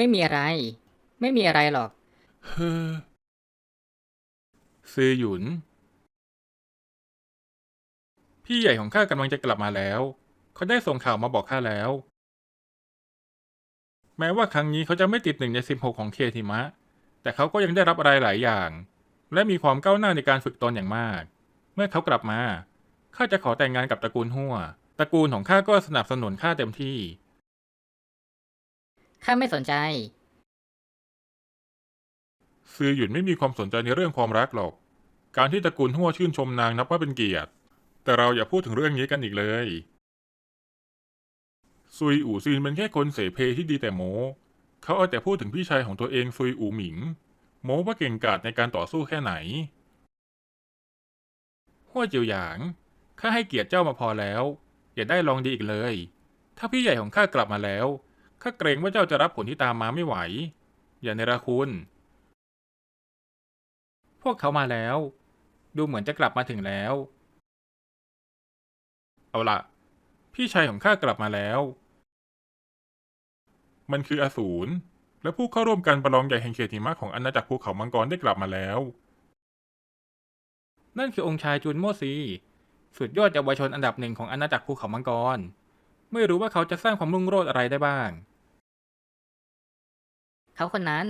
ไม่มีอะไร ไม่มีอะไรหรอก เฮ้อซือหยุน พี่ใหญ่ของข้ากำลังจะกลับมาแล้ว เขาได้ส่งข่าวมาบอกข้าแล้ว แม้ว่าครั้งนี้เขาจะไม่ติดหนึ่งในสิบหกของเคทิมะ แต่เขาก็ยังได้รับอะไรหลายอย่าง และมีความก้าวหน้าในการฝึกตนอย่างมาก เมื่อเขากลับมาข้าจะขอแต่งงานกับตระกูลหัวตระกูลของข้าก็สนับสนุนข้าเต็มที่ ข้าไม่สนใจ ซือหยุนไม่มีความสนใจในเรื่องความรักหรอก การที่ตระกูลหัวชื่นชมนางนับว่าเป็นเกียรติ แต่เราอย่าพูดถึงเรื่องนี้กันอีกเลย ซุยอู่ซินเป็นแค่คนเสเพที่ดีแต่โมเขาเอาแต่พูดถึงพี่ชายของตัวเองซุยอู่หมิง โมว่าเก่งกาจในการต่อสู้แค่ไหนหัวเจียวหยางข้าให้เกียรติเจ้ามาพอแล้ว อย่าได้ลองดีอีกเลย ถ้าพี่ใหญ่ของข้ากลับมาแล้ว ข้าเกรงว่าเจ้าจะรับผลที่ตามมาไม่ไหว อย่าเนรคุณ พวกเขามาแล้ว ดูเหมือนจะกลับมาถึงแล้ว เอาละพี่ชายของข้ากลับมาแล้ว มันคืออสูรและผู้เข้าร่วมการประลองใหญ่แห่งเขตหิมะของอาณาจักรภูเขามังกรได้กลับมาแล้ว นั่นคือองค์ชายจุนโมซีสุดยอดเยาวชนอันดับหนึ่งของอาณาจักรภูเขามังกร ไม่รู้ว่าเขาจะสร้างความรุ่งโรจน์อะไรได้บ้าง เขาคนนั้น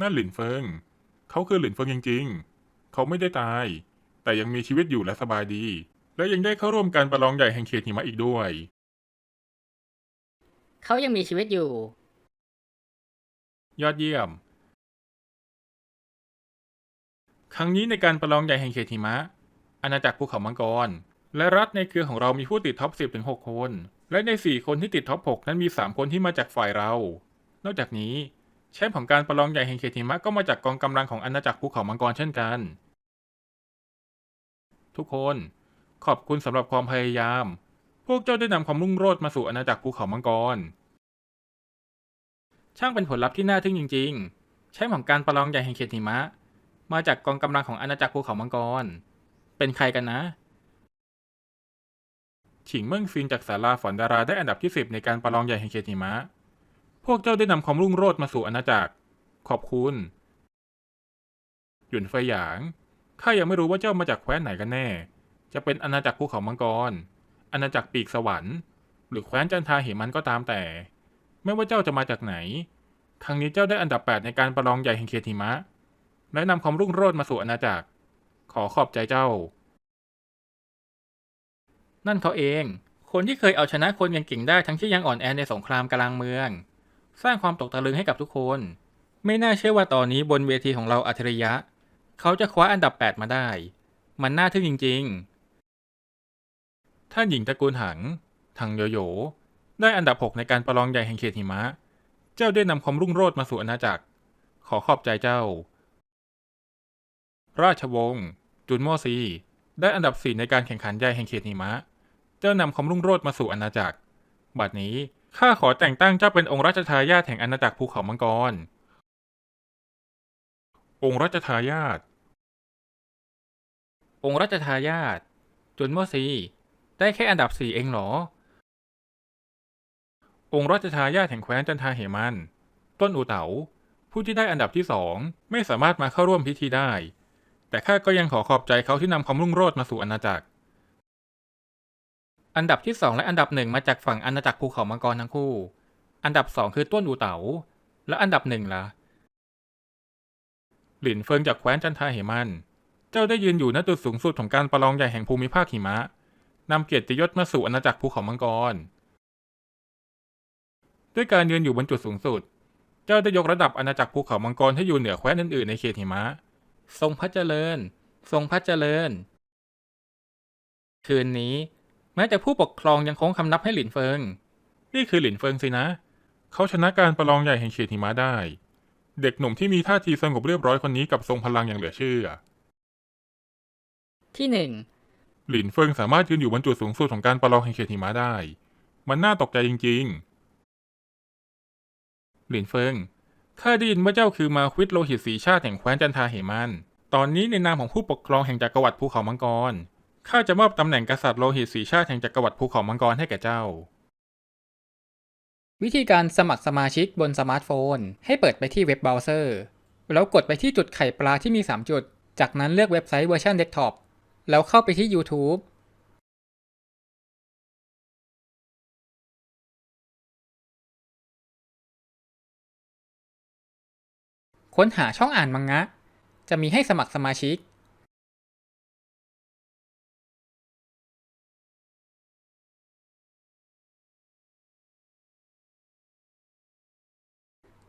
นั่นหลินเฟิง เขาคือหลินเฟิงจริง ๆ เขาไม่ได้ตาย แต่ยังมีชีวิตอยู่และสบายดี และยังได้เข้าร่วมการประลองใหญ่แห่งเขตหิมะอีกด้วย เขายังมีชีวิตอยู่ ยอดเยี่ยม ครั้งนี้ในการประลองใหญ่แห่งเขตหิมะ อาณาจักรภูเขามังกร และรัฐในเครือของเรามีผู้ติดท็อป 10 ถึง 6 คน และใน 4 คนที่ติดท็อป 6 นั้นมี 3 คนที่มาจากฝ่ายเรา นอกจากนี้แชมป์ของการประลองใหญ่แห่งเขตหิมะก็มาจากกองกำลังของอาณาจักรภูเขามังกรเช่นกัน ทุกคนขอบคุณสำหรับความพยายาม พวกเจ้าได้นำความรุ่งโรจน์มาสู่อาณาจักรภูเขามังกร ช่างเป็นผลลัพธ์ที่น่าทึ่งจริง ๆ แชมป์ของการประลองใหญ่แห่งเขตหิมะ มาจากกองกำลังของอาณาจักรภูเขามังกร เป็นใครกันนะ ฉิงเมิ่งซินจากศาลาฝันดาราได้อันดับที่10ในการประลองใหญ่แห่งเขตหิมะ พวกเจ้าได้นำความรุ่งโรจน์มาสู่อาณาจักร ขอบคุณ หยุนเฟยหยาง ข้ายังไม่รู้ว่าเจ้ามาจากแคว้นไหนกันแน่ จะเป็นอาณาจักรภูเขามังกร อาณาจักรปีกสวรรค์ หรือแคว้นจันทาเหมันก็ตามแต่ ไม่ว่าเจ้าจะมาจากไหน ครั้งนี้เจ้าได้อันดับ8ในการประลองใหญ่แห่งเขตหิมะ และนำความรุ่งโรจน์มาสู่อาณาจักร ขอขอบใจเจ้า นั่นเขาเอง คนที่เคยเอาชนะคนเก่งๆได้ทั้งที่ยังอ่อนแอในสงครามกลางเมือง สร้างความตกตะลึงให้กับทุกคน ไม่น่าเชื่อว่าตอนนี้บนเวทีของเราอัจฉริยะ เขาจะคว้าอันดับ 8 มาได้ มันน่าทึ่งจริง ๆ ท่านหญิงตระกูลหัง ทังโยโย ได้อันดับ 6 ในการประลองใหญ่แห่งเขตหิมะ เจ้าได้นำความรุ่งโรจน์มาสู่อาณาจักร ขอขอบใจเจ้า ราชวงศ์จุนโมซีได้อันดับ 4 ในการแข่งขันใหญ่แห่งเขตหิมะเจ้านำความรุ่งโรจน์มาสู่อาณาจักร บัดนี้ข้าขอแต่งตั้งเจ้าเป็นองค์รัชทายาทแห่งอาณาจักรภูเขามังกร องค์รัชทายาท องค์รัชทายาทจุนโมซีได้แค่อันดับสี่เองเหรอ องค์รัชทายาทแห่งแคว้นจันทาเหมัน ต้นอูเต๋าผู้ที่ได้อันดับที่สองไม่สามารถมาเข้าร่วมพิธีได้ แต่ข้าก็ยังขอขอบใจเขาที่นำความรุ่งโรจน์มาสู่อาณาจักร อันดับที่สองและอันดับหนึ่งมาจากฝั่งอาณาจักรภูเขามังกรทั้งคู่ อันดับสองคือต้นอูเต๋า และอันดับหนึ่งล่ะ หลินเฟิงจากแคว้นจันทาเหมัน เจ้าได้ยืนอยู่ณจุดสูงสุดของการประลองใหญ่แห่งภูมิภาคหิมะนำเกียรติยศมาสู่อาณาจักรภูเขามังกร ด้วยการยืนอยู่บนจุดสูงสุด เจ้าได้ยกระดับอาณาจักรภูเขามังกรให้อยู่เหนือแคว้นอื่นๆในเขตหิมะ ทรงพระเจริญ ทรงพระเจริญ คืนนี้ แม้แต่ผู้ปกครองยังคงคำนับให้หลินเฟิง นี่คือหลินเฟิงสินะ เขาชนะการประลองใหญ่แห่งเขตหิมะได้ เด็กหนุ่มที่มีท่าทีสงบเรียบร้อยคนนี้กับทรงพลังอย่างเหลือเชื่อ ที่หนึ่งหลินเฟิงสามารถยืนอยู่บนจุดสูงสุดของการประลองแห่งเขตหิมะได้ มันน่าตกใจจริง ๆ หลินเฟิง ข้าได้ยินว่าเจ้าคือมาควิดโลหิตสีชาติแห่งแคว้นจันทาเหมัน ตอนนี้ในนามของผู้ปกครองแห่งจักรวรรดิภูเขามังกร ข้าจะมอบตำแหน่งกษัตริย์โลหิตสีชาติแห่งจักรวรรดิภูเขามังกรให้แก่เจ้า วิธีการสมัครสมาชิกบนสมาร์ทโฟน ให้เปิดไปที่เว็บเบราว์เซอร์ แล้วกดไปที่จุดไข่ปลาที่มี 3 จุด จากนั้นเลือกเว็บไซต์เวอร์ชันเดสก์ท็อปแล้วเข้าไปที่ YouTube ค้นหาช่องอ่านมังงะ จะมีให้สมัครสมาชิก